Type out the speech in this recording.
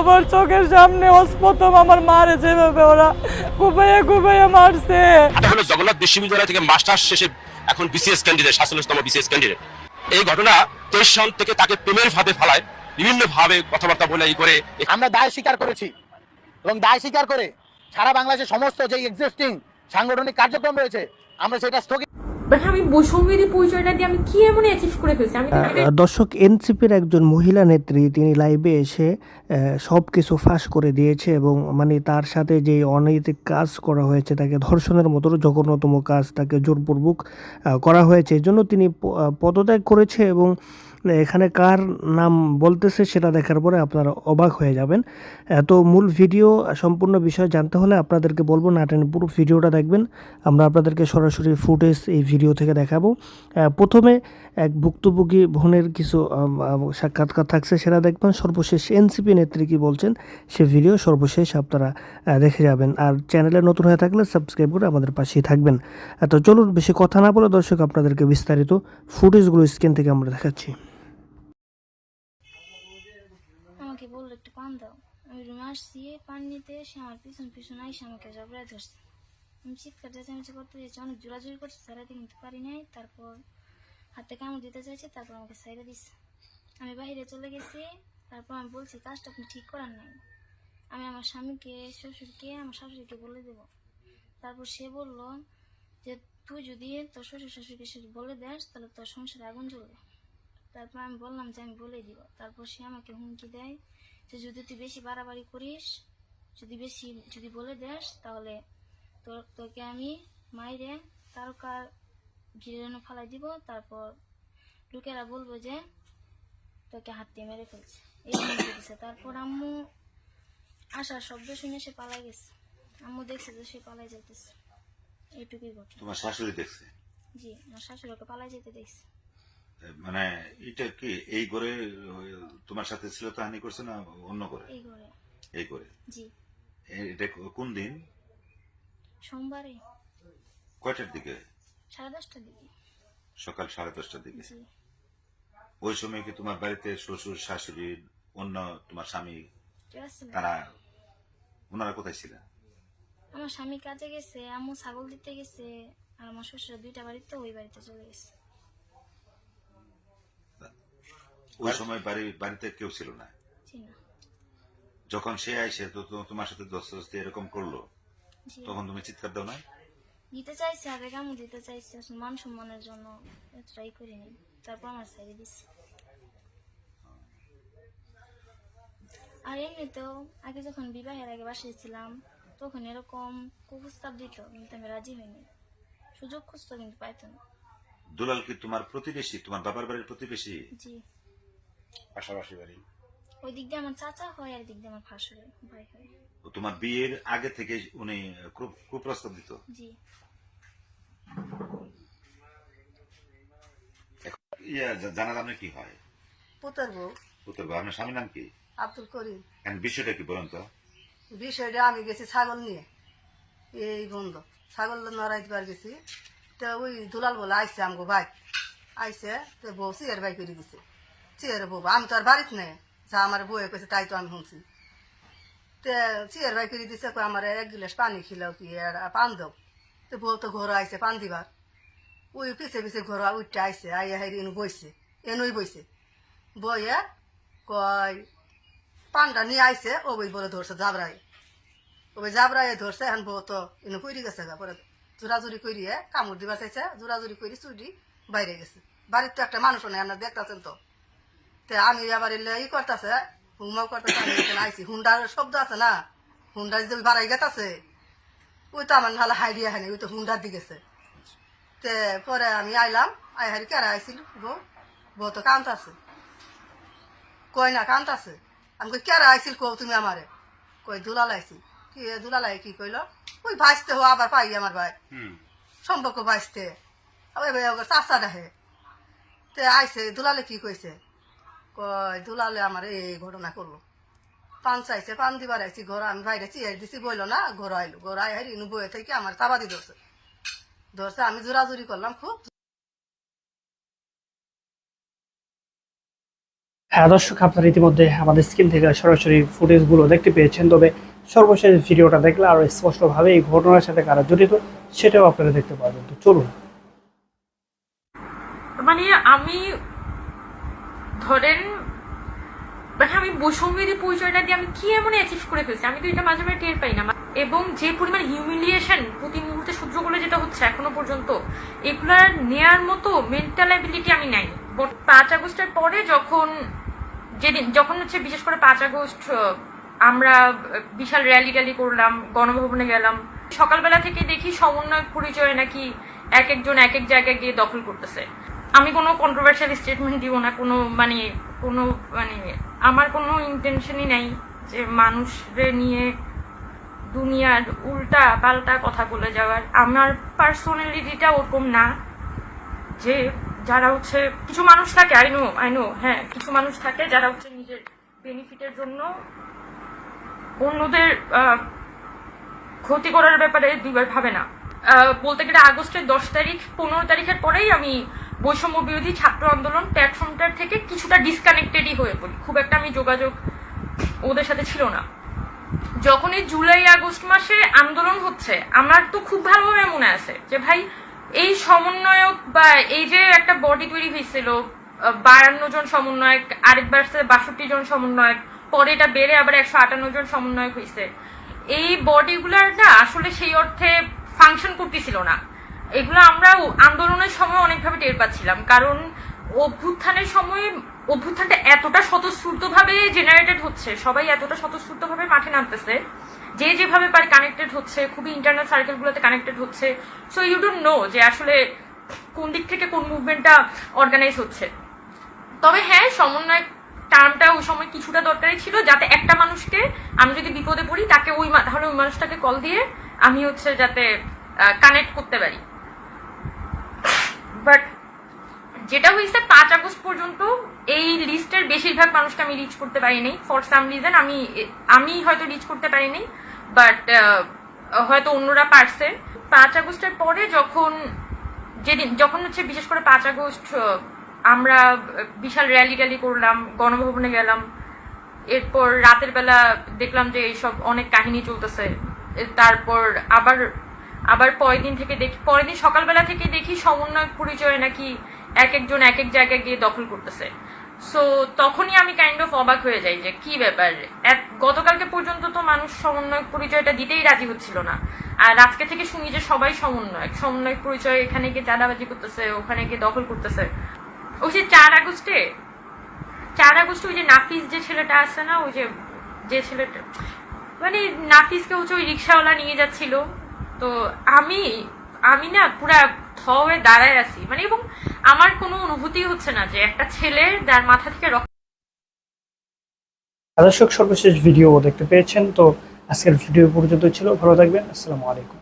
আমার চোখের সামনে প্রথম আমার মারে যেভাবে ওরা কুপাইয়া কুপাইয়া মারছে। এটা হলো জগন্নাথ বিশ্ববিদ্যালয় থেকে মাস্টার্স শেষে এখন বিসিএস ক্যান্ডিডেট সাতচল্লিশতম বিসিএস ক্যান্ডিডেট এই ঘটনা তেইশ সন থেকে তাকে প্রেমের ফাঁদে ফেলায় বিভিন্ন ভাবে কথাবার্তা বলে এই করে। আমরা দায় স্বীকার করেছি এবং দায় স্বীকার করে সারা বাংলাদেশের সমস্ত যে এক্সিস্টিং সাংগঠনিক কার্যক্রম রয়েছে আমরা সেটা স্থগিত দর্শক এনসিপির একজন মহিলা নেত্রী তিনি লাইভে এসে সব কিছু ফাঁস করে দিয়েছে এবং মানে তার সাথে যে অনৈতিক কাজ করা হয়েছে তাকে ধর্ষণের মতো জঘন্যতম কাজ তাকে জোরপূর্বক করা হয়েছে। এই জন্য তিনি পদত্যাগ করেছে এবং এখানে কার নাম বলতেছে সেটা দেখার পরে আপনারা অবাক হয়ে যাবেন। তো মূল ভিডিও, সম্পূর্ণ বিষয় জানতে হলে আপনাদেরকে বলব না টেনে পুরো ভিডিওটা দেখবেন। আমরা আপনাদেরকে সরাসরি ফুটেজ এই ভিডিও থেকে দেখাবো। প্রথমে এক ভুক্তভোগী বোনের কিছু সাক্ষাৎকার থাকছে, সেটা দেখবেন। সর্বশেষ এনসিপি নেত্রী কী বলছেন, সে ভিডিও সর্বশেষ আপনারা দেখে যাবেন। আর চ্যানেলে নতুন হয়ে থাকলে সাবস্ক্রাইব করে আমাদের পাশেই থাকবেন। তো চলুন, বেশি কথা না বলে দর্শক, আপনাদেরকে বিস্তারিত ফুটেজগুলো স্ক্রিন থেকে আমরা দেখাচ্ছি আমাকে বলল একটু পান দাও। আমি রুমে আসছি, পান নিতে সে আমার পিছন পিছন আইসে আমাকে জবরায় ধরছে। আমি চিৎকার চেঁচামেচি করতে চাইছি অনেক জোরাজুরি করছে সারাতে কিন্তু পারি নাই। তারপর হাতে কামড় দিতে চাইছে, তারপর আমাকে সাইডে দিচ্ছে আমি বাইরে চলে গেছি, তারপর আমি বলছি, কাজটা আপনি ঠিক করার নাই। আমি আমার স্বামীকে, শ্বশুরকে, আমার শাশুড়িকে বলে দেব। তারপর সে বলল যে, তুই যদি তোর শ্বশুর শাশুড়িকে সে বলে দেস, তাহলে তোর সংসারে আগুন জ্বলবে। তারপর আমি বললাম যে, আমি বলে দিব। তারপর সে আমাকে হুমকি দেয় যে যদি তুই বেশি বাড়াবাড়ি করিস যদি বেশি যদি বলে দেস তাহলে তোর তোকে আমি মাইরে তারকার ঘিরে ফালাই দিব তারপর লোকেরা বলব যে তোকে হাত দিয়ে মেরে ফেলছে। এই তারপর আম্মু আসার শব্দ শুনে সে পালাই গেছে। আম্মু দেখছে যে সে পালাই যাইতেছে। এইটুকুই ঘটনা। তোমার শাশুড়ি দেখছে? জি আমার শাশুড়িকে পালাই যেতে দেখছে। মানে এটা কি এই করে তোমার সাথে ছিল তো হানি করছে না অন্য করে এই করে জি। এটা কোন দিন? সোমবারে। কয়টার দিকে? সাড়ে দশটার দিকে। সকাল সাড়ে দশটার দিকে? ওই সময় কি তোমার বাড়িতে শ্বশুর শাশুড়ি অন্য তোমার স্বামী? তারা ওনারা কোথায় ছিলেন? আমার স্বামী কাজে গেছে আম্মু ছাগল দিতে গেছে আর আমার শ্বশুর দুইটা বাড়িতে ওই বাড়িতে চলে গেছে। ওই সময় বাড়ি বাড়িতে কেউ ছিল না। যখন সে আইসে তো তোমার সাথে দস্তি এরকম করল? তখন তুমি চিৎকার দাও না দিতে চাইছে আগে কামু দিতে চাইছে মান সম্মানের জন্য ট্রাই করিনি। তারপর আমার ছেড়ে দিচ্ছে আর এমনিতেও আগে যখন বিবাহের আগে বাসায় ছিলাম তখন এরকম কুপ্রস্তাব দিত কিন্তু আমি রাজি হইনি। সুযোগ খুঁজতো কিন্তু পাইতো না। দুলাল কি তোমার প্রতিবেশী? তোমার বাবার বাড়ির প্রতিবেশী? জি। পাশাপাশি বাড়ি। ওই দিক দিয়ে আমার চাচা হয় আর দিক দিয়ে আমার ভাই হয়। তোমার বিয়ের আগে থেকে উনি কুপ্রস্তাব দিত? জি। ইয়া জানার আপনি কি হয়? পুতের বউ। উত্তর আপনার স্বামীর নাম কি? আব্দুল করিম। এখন বিষয়টা কি বলুন তো? বিষয়টা আমি গেছি ছাগল নিয়ে। এই বন্ধ। ছাগল নড়াইতে পার গেছি। তো ওই দুলাল বলে আইসে আমগো ভাই। আইসে তো বউ চেয়ার বাই করে দিছে। চেয়ার বউ আমি তো আর বাড়িতে নেই। যা আমার বউয়ে কইছে, তাই তো আমি শুনছি। তে চেয়ার বাই করে দিছে কই আমার এক গিলাস পানি খিলাও কি, আর পান দাও। তো বউ তো ঘর আইসে পান দিবার। ওই পিছে পিছে ঘর উঠতে আইসে আইয়া হাইরি এনু বইছে, এনুই বইছে। বইয়া কয় পান্ডা নিয়ে আইছে, ও বই বলে ধরছে জাবরাই ও বই জাবরাই ধরছে, এখন বউ তো ইনু কইরি গেছে গা, পরে জোরাজুরি করিয়ে কামড় দিবা চাইছে, জোরাজুরি করি চুরি বাইরে গেছে। বাড়ির তো একটা মানুষও নেই, আপনার দেখতেছেন তো। তে আমি আবার এলে ই করতেছে হুমাও করতেছে আমি এখানে আইছি। হুন্ডার শব্দ আছে না? হুন্ডার যদি বাড়াই গেতাছে ওই তো আমার নাহলে হাইডিয়া হানি ওই তো হুন্ডার দি গেছে। তে পরে আমি আইলাম আই হারি কেরা আইছিল? বউ বউ তো কান্ত আছে কই না কান্ত আছে আমি কই কেরা আইছিল কও তুমি আমারে? কই দুলাল আইছি। কি এ দুলালাই কি কইল? ওই ভাইস্তে হো আবার পাই আমার ভাই। সম্পর্ক ভাইস্তে। আবার চাচা দেখে। তে আইছে দুলালে কি কইছে? কই দুলালে আমার এই ঘটনা করল। পান চাইছে পান দিবার আইছি ঘর আমি বাইরে চিয়ার দিছি বইলো না ঘর আইলো। ঘর আই হারি ইনু বইয়ে থেকে আমার তাবাদি ধরছে। ধরছে আমি জোরাজুরি করলাম খুব। হ্যাঁ দর্শক আপনারা ইতিমধ্যে আমাদের স্ক্রিন থেকে সরাসরি ফুটেজগুলো দেখতে পেয়েছেন তবে সর্বশেষ ভিডিওটা দেখলে আরও স্পষ্টভাবে এই ঘটনার সাথে কারা জড়িত সেটাও আপনারা দেখতে পারবেন তো চলুন। মানে আমি ধরেন মানে আমি বৈষম্যের পরিচয়টা দিয়ে আমি কি এমন অ্যাচিভ করে ফেলছি? আমি তো এটা মাঝে মাঝে টের পাই না। এবং যে পরিমাণ হিউমিলিয়েশন প্রতি মুহূর্তে সহ্য করে যেটা হচ্ছে এখনও পর্যন্ত, এগুলার নেয়ার মতো মেন্টাল অ্যাবিলিটি আমি নাই। পাঁচ আগস্টের পরে যখন, যেদিন, যখন হচ্ছে বিশেষ করে পাঁচ আগস্ট আমরা বিশাল র্যালি ট্যালি করলাম, গণভবনে গেলাম, সকালবেলা থেকে দেখি সমন্বয় পরিচয় নাকি এক একজন এক এক জায়গায় গিয়ে দখল করতেছে। আমি কোনো কন্ট্রোভার্সিয়াল স্টেটমেন্ট দিব না, কোনো মানে কোনো মানে আমার কোনো ইন্টেনশনই নাই যে মানুষরে নিয়ে দুনিয়ার উল্টা পাল্টা কথা বলে যাওয়ার। আমার পার্সোনালিটিটা ওরকম না যে যারা হচ্ছে, কিছু মানুষ থাকে আই নো আই নো হ্যাঁ কিছু মানুষ থাকে যারা হচ্ছে নিজের বেনিফিটের জন্য অন্যদের ক্ষতি করার ব্যাপারে দুইবার ভাবে না। বলতে গেলে আগস্টের দশ তারিখ, পনেরো তারিখের পরেই আমি বৈষম্য বিরোধী ছাত্র আন্দোলন প্ল্যাটফর্মটার থেকে কিছুটা ডিসকানেক্টেডই হয়ে পড়ি। খুব একটা আমি যোগাযোগ ওদের সাথে ছিল না। যখন এই জুলাই, আগস্ট মাসে আন্দোলন হচ্ছে, আমার তো খুব ভালোভাবে মনে আছে যে, ভাই, এই সমন্বয়ক বা এই যে একটা বডি তৈরি হয়েছিল বায়ান্ন জন সমন্বয়ক আরেকবার বাষট্টি জন সমন্বয়ক, পরে এটা বেড়ে আবার একশো আটান্ন জন সমন্বয়ক হয়েছে। এই বডিগুলার না আসলে সেই অর্থে ফাংশন করতেছিল না। এগুলো আমরা আন্দোলনের সময় অনেকভাবে টের পাচ্ছিলাম, কারণ অভ্যুত্থানের সময় অভ্যুত্থানটা এতটা স্বতঃস্ফূর্তভাবে জেনারেটেড হচ্ছে, সবাই এতটা স্বতঃস্ফূর্তভাবে মাঠে নামতেছে, যে যেভাবে পারে কানেক্টেড হচ্ছে, খুবই ইন্টারনাল সার্কেলগুলোতে কানেক্টেড হচ্ছে সো ইউ ডোন্ট নো যে আসলে কোন দিক থেকে কোন মুভমেন্টটা অর্গানাইজ হচ্ছে। তবে হ্যাঁ সমন্বয় টার্মটা ওই সময় কিছুটা দরকারই ছিল, যাতে একটা মানুষকে আমি যদি বিপদে পড়ি, তাকে ওই তাহলে ওই মানুষটাকে কল দিয়ে আমি হচ্ছে যাতে কানেক্ট করতে পারি। বাট যেটা হয়েছে পাঁচ আগস্ট পর্যন্ত এই লিস্টের বেশিরভাগ মানুষকে আমি রিচ করতে পারিনি। ফর সাম রিজন আমি আমি হয়তো রিচ করতে পারিনি বাট হয়তো অন্যরা পারছে। পাঁচ আগস্টের পরে যখন, যেদিন, যখন হচ্ছে বিশেষ করে পাঁচ আগস্ট আমরা বিশাল র্যালি ট্যালি করলাম, গণভবনে গেলাম, এরপর রাতের বেলা দেখলাম যে এইসব অনেক কাহিনী চলতেছে। তারপর আবার আবার পরের দিন থেকে দেখি, পরের দিন সকালবেলা থেকে দেখি সমন্বয়ক পরিচয়ে নাকি এক একজন এক এক জায়গায় গিয়ে দখল করতেছে। সো তখনই আমি কাইন্ড অফ অবাক হয়ে যাই যে কি ব্যাপার? গতকালকে পর্যন্ত তো মানুষ সমন্বয়ক পরিচয়টা দিতেই রাজি হচ্ছিল না। আর আজকে থেকে শুনি যে সবাই সমন্বয় সমন্বয়ক পরিচয় এখানে গিয়ে চাঁদাবাজি করতেছে, ওখানে গিয়ে দখল করতেছে। ওই যে চার আগস্টে, চার আগস্ট ওই যে নাফিস যে ছেলেটা আছে না, ওই যে যে ছেলেটা মানে নাফিসকে হচ্ছে ওই রিক্সাওয়ালা নিয়ে যাচ্ছিল। তো আমি আমি না পুরা থ হয়ে দাঁড়ায় আছি। মানে এবং আমার কোনো অনুভূতি হচ্ছে না যে একটা ছেলে যার মাথা থেকে রক্ত দর্শক সর্বশেষ ভিডিও দেখতে পেয়েছেন, তো আজকের ভিডিও পর্যন্ত ছিল। ভালো থাকবেন। আসসালামু আলাইকুম।